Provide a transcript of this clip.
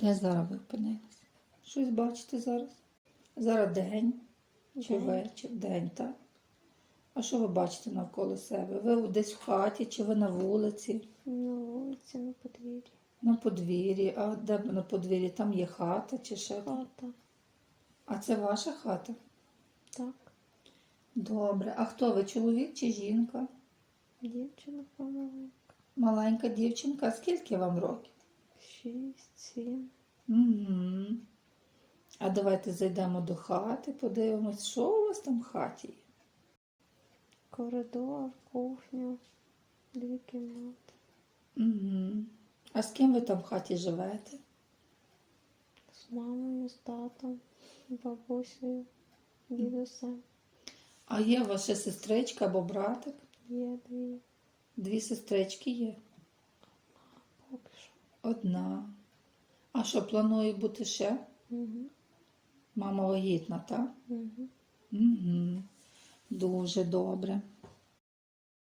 Де зараз ви опинилися? Щось бачите зараз? Зараз день чи День. вечір? День, так? А що ви бачите навколо себе? Ви десь в хаті чи ви на вулиці, На вулиці, на подвір'ї. на подвір'ї, а де на подвір'ї? Там є хата чи ще? Хата. А це ваша хата? Так. Добре. А хто ви? Чоловік чи жінка? Дівчина помаленька. Маленька дівчинка. А скільки вам років? Шість, сім. Угу. А давайте зайдемо до хати, подивимось, що у вас там в хаті. Коридор, кухня, дві кімнати. Угу. А з ким ви там в хаті живете? З мамою, з татом, бабусею, дідусем. А є ваша сестричка або братик? Є дві. Дві сестрички є. Одна. А що, планує бути ще? Угу. Мама вагітна, так? Угу. Угу. Дуже добре.